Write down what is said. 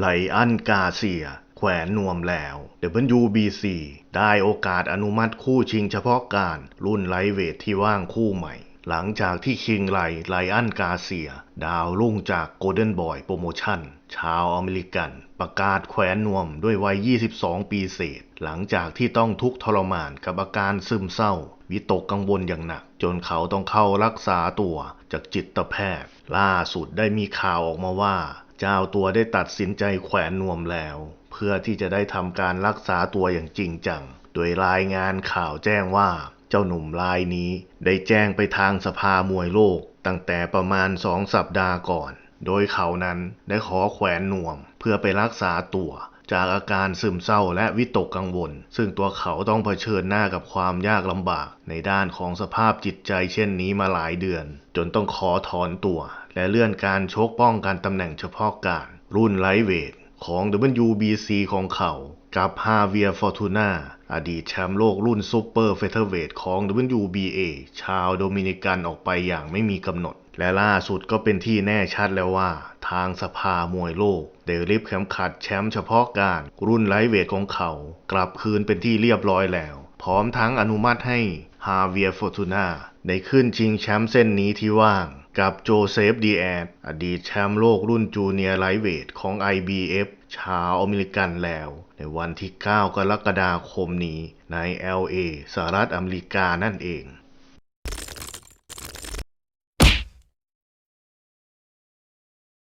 ไลอันกาเซีย แขวนนวมแล้ว WBC ได้โอกาสอนุมัติคู่ชิงเฉพาะการรุ่นไลเวทที่ว่างคู่ใหม่ หลังจากที่คิงไลไลอันกาเซีย ดาวรุ่งจากโกลเด้นบอยโปรโมชั่น ชาวอเมริกัน ประกาศแขวนนวมด้วยวัย 22 ปีเศษ หลังจากที่ต้องทุกข์ทรมานกับอาการซึมเศร้า วิตกกังวลอย่างหนัก จนเขาต้องเข้ารักษาตัวจากจิตแพทย์ ล่าสุดได้มีข่าวออกมาว่า เจ้าตัวได้ตัดสินใจแขวนนวมแล้ว เพื่อที่จะได้ทำการรักษาตัวอย่างจริงจัง โดยรายงานข่าวแจ้งว่าเจ้าหนุ่มรายนี้ได้แจ้งไปทางสภามวยโลก ตั้งแต่ประมาณสองสัปดาห์ก่อน โดยเขานั้นได้ขอแขวนนวมเพื่อไปรักษาตัว จากอาการซึมเศร้าและวิตกกังวล ซึ่งตัวเขาต้องเผชิญหน้ากับความยากลำบากในด้านของสภาพจิตใจเช่นนี้มาหลายเดือน จนต้องขอถอนตัว และเลื่อนการชกป้องกันตำแหน่งเฉพาะการ รุ่นไลท์เวทของ WBC ของเขากับฮาเวียฟอร์ตูนาอดีตแชมป์โลกรุ่นซูเปอร์เฟเธอร์เวทของ WBA ชาวโดมินิกันออกไปอย่างไม่มีกำหนด และล่าสุดก็เป็นที่แน่ชัดแล้วว่า ทางสภามวยโลก ได้ริบเข็มขัดแชมป์เฉพาะการรุ่นไลท์เวทของเขา กลับคืนเป็นที่เรียบร้อยแล้ว พร้อมทั้งอนุมัติให้ฮาเวียฟอร์ตูนาได้ขึ้นชิงแชมป์เส้นนี้ที่ว่าง กับโจเซฟดีแอดอดีตแชมป์โลกรุ่นจูเนียร์ไลท์เวทของ IBF ชาวอเมริกันแล้ว ในวันที่ 9 กรกฎาคมนี้ใน LA สหรัฐอเมริกานั่นเอง